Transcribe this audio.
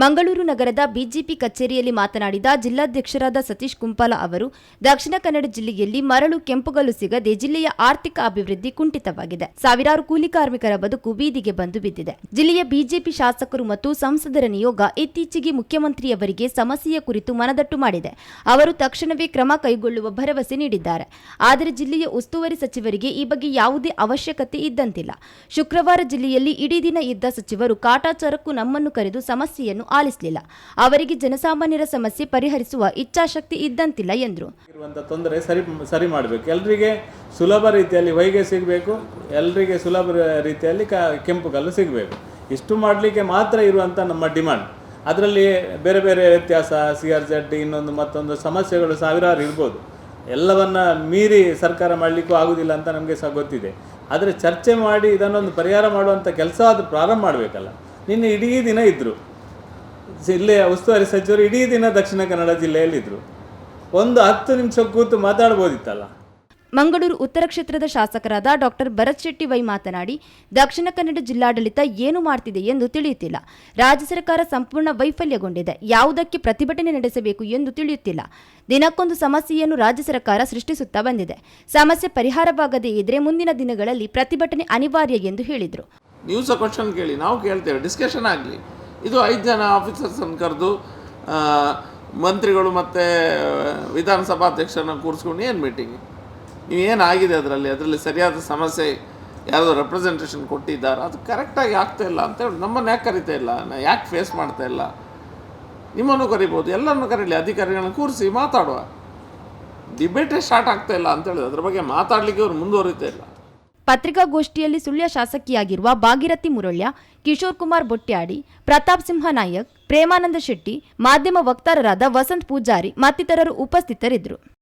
ಮಂಗಳೂರು ನಗರದ ಬಿಜೆಪಿ ಕಚೇರಿಯಲ್ಲಿ ಮಾತನಾಡಿದ ಜಿಲ್ಲಾಧ್ಯಕ್ಷರಾದ ಸತೀಶ್ ಕುಂಪಾಲ ಅವರು, ದಕ್ಷಿಣ ಕನ್ನಡ ಜಿಲ್ಲೆಯಲ್ಲಿ ಮರಳು ಕೆಂಪುಗಲ್ಲು ಸಿಗದೆ ಜಿಲ್ಲೆಯ ಆರ್ಥಿಕ ಅಭಿವೃದ್ಧಿ ಕುಂಠಿತವಾಗಿದೆ. ಸಾವಿರಾರು ಕೂಲಿ ಕಾರ್ಮಿಕರ ಬದುಕು ಬೀದಿಗೆ ಬಂದು ಬಿದ್ದಿದೆ. ಜಿಲ್ಲೆಯ ಬಿಜೆಪಿ ಶಾಸಕರು ಮತ್ತು ಸಂಸದರ ನಿಯೋಗ ಇತ್ತೀಚೆಗೆ ಮುಖ್ಯಮಂತ್ರಿಯವರಿಗೆ ಸಮಸ್ಯೆಯ ಕುರಿತು ಮನದಟ್ಟು ಮಾಡಿದೆ. ಅವರು ತಕ್ಷಣವೇ ಕ್ರಮ ಕೈಗೊಳ್ಳುವ ಭರವಸೆ ನೀಡಿದ್ದಾರೆ. ಆದರೆ ಜಿಲ್ಲೆಯ ಉಸ್ತುವಾರಿ ಸಚಿವರಿಗೆ ಈ ಬಗ್ಗೆ ಯಾವುದೇ ಅವಶ್ಯಕತೆ ಇದ್ದಂತಿಲ್ಲ. ಶುಕ್ರವಾರ ಜಿಲ್ಲೆಯಲ್ಲಿ ಇಡೀ ದಿನ ಇದ್ದ ಸಚಿವರು ಕಾಟಾಚಾರಕ್ಕೂ ನಮ್ಮನ್ನು ಕರೆದು ಸಮಸ್ಯೆಯನ್ನು ಆಲಿಸಲಿಲ್ಲ. ಅವರಿಗೆ ಜನಸಾಮಾನ್ಯರ ಸಮಸ್ಯೆ ಪರಿಹರಿಸುವ ಇಚ್ಛಾಶಕ್ತಿ ಇದ್ದಂತಿಲ್ಲ ಎಂದರು. ತೊಂದರೆ ಸರಿ ಸರಿ ಮಾಡಬೇಕು. ಎಲ್ಲರಿಗೆ ಸುಲಭ ರೀತಿಯಲ್ಲಿ ಹೊಯ್ಗೆ ಸಿಗಬೇಕು. ಎಲ್ಲರಿಗೆ ಸುಲಭ ರೀತಿಯಲ್ಲಿ ಕೆಂಪು ಕಲ್ಲು ಸಿಗಬೇಕು. ಇಷ್ಟು ಮಾಡಲಿಕ್ಕೆ ಮಾತ್ರ ಇರುವಂಥ ನಮ್ಮ ಡಿಮಾಂಡ್. ಅದರಲ್ಲಿ ಬೇರೆ ಬೇರೆ ವ್ಯತ್ಯಾಸ, ಸಿ ಆರ್ ಜೆಡ್ ಇನ್ನೊಂದು ಮತ್ತೊಂದು ಸಮಸ್ಯೆಗಳು ಸಾವಿರಾರು ಇರ್ಬೋದು. ಎಲ್ಲವನ್ನ ಮೀರಿ ಸರ್ಕಾರ ಮಾಡಲಿಕ್ಕೂ ಆಗೋದಿಲ್ಲ ಅಂತ ನಮಗೆ ಸಹ ಗೊತ್ತಿದೆ. ಆದರೆ ಚರ್ಚೆ ಮಾಡಿ ಇದನ್ನೊಂದು ಪರಿಹಾರ ಮಾಡುವಂಥ ಕೆಲಸ ಅದು ಪ್ರಾರಂಭ ಮಾಡಬೇಕಲ್ಲ. ನಿನ್ನೆ ಇಡೀ ದಿನ ಇದ್ದರು ಜಿಲ್ಲೆಯ ಉಸ್ತುವಾರಿ ಸಚಿವರು ಇಡೀ ದಿನ ದಕ್ಷಿಣ ಕನ್ನಡ ಜಿಲ್ಲೆಯಲ್ಲಿದ್ದರು ಒಂದು ಹತ್ತು ನಿಮಿಷ ಕೂತು ಮಾತಾಡ್ಬೋದಿತ್ತಲ್ಲ. ಮಂಗಳೂರು ಉತ್ತರ ಕ್ಷೇತ್ರದ ಶಾಸಕರಾದ ಡಾಕ್ಟರ್ ಭರತ್ ಶೆಟ್ಟಿ ವೈ ಮಾತನಾಡಿ ದಕ್ಷಿಣ ಕನ್ನಡ ಜಿಲ್ಲಾಡಳಿತ ಏನು ಮಾಡ್ತಿದೆ ಎಂದು ತಿಳಿಯುತ್ತಿಲ್ಲ. ರಾಜ್ಯ ಸರ್ಕಾರ ಸಂಪೂರ್ಣ ವೈಫಲ್ಯಗೊಂಡಿದೆ. ಯಾವುದಕ್ಕೆ ಪ್ರತಿಭಟನೆ ನಡೆಸಬೇಕು ಎಂದು ತಿಳಿಯುತ್ತಿಲ್ಲ. ದಿನಕ್ಕೊಂದು ಸಮಸ್ಯೆಯನ್ನು ರಾಜ್ಯ ಸರ್ಕಾರ ಸೃಷ್ಟಿಸುತ್ತಾ ಬಂದಿದೆ. ಸಮಸ್ಯೆ ಪರಿಹಾರವಾಗದೇ ಇದ್ರೆ ಮುಂದಿನ ದಿನಗಳಲ್ಲಿ ಪ್ರತಿಭಟನೆ ಅನಿವಾರ್ಯ ಎಂದು ಹೇಳಿದರು. ನೀವು ಕೇಳಿ ನಾವು ಕೇಳ್ತೇವೆ ಡಿಸ್ಕಷನ್ ಆಗಲಿ. ಇದು ಐದು ಜನ ಆಫೀಸರ್ಸನ್ನು ಕರೆದು ಮಂತ್ರಿಗಳು ಮತ್ತು ವಿಧಾನಸಭಾಧ್ಯಕ್ಷರನ್ನ ಕೂರಿಸ್ಕೊಂಡು ಏನು ಮೀಟಿಂಗ್ ಏನಾಗಿದೆ ಅದರಲ್ಲಿ? ಅದರಲ್ಲಿ ಸರಿಯಾದ ಸಮಸ್ಯೆ ಯಾವುದೋ ರೆಪ್ರೆಸೆಂಟೇಷನ್ ಕೊಟ್ಟಿದ್ದಾರೆ? ಅದು ಕರೆಕ್ಟಾಗಿ ಆಗ್ತಾ ಇಲ್ಲ ಅಂತೇಳಿ ನಮ್ಮನ್ನು ಯಾಕೆ ಕರಿತಾ ಇಲ್ಲ? ನಾ, ಯಾಕೆ ಫೇಸ್ ಮಾಡ್ತಾ ಇಲ್ಲ? ನಿಮ್ಮನ್ನು ಕರಿಬೋದು, ಎಲ್ಲರನ್ನು ಕರೀಲಿ, ಅಧಿಕಾರಿಗಳನ್ನ ಕೂರಿಸಿ ಮಾತಾಡುವ. ಡಿಬೇಟೇ ಸ್ಟಾರ್ಟ್ ಆಗ್ತಾ ಇಲ್ಲ ಅಂತೇಳಿದ್ರು ಅದ್ರ ಬಗ್ಗೆ ಮಾತಾಡಲಿಕ್ಕೆ ಅವ್ರು ಮುಂದುವರಿತಾ ಇಲ್ಲ. ಪತ್ರಿಕಾಗೋಷ್ಠಿಯಲ್ಲಿ ಸುಳ್ಯ ಶಾಸಕಿಯಾಗಿರುವ ಭಾಗೀರಥಿ ಮುರಳ್ಯ, ಕಿಶೋರ್ ಕುಮಾರ್ ಬೊಟ್ಯಾಡಿ, ಪ್ರತಾಪ್ ಸಿಂಹ ನಾಯಕ್, ಪ್ರೇಮಾನಂದ ಶೆಟ್ಟಿ, ಮಾಧ್ಯಮ ವಕ್ತಾರರಾದ ವಸಂತ್ ಪೂಜಾರಿ ಮತ್ತಿತರರು ಉಪಸ್ಥಿತರಿದ್ದರು.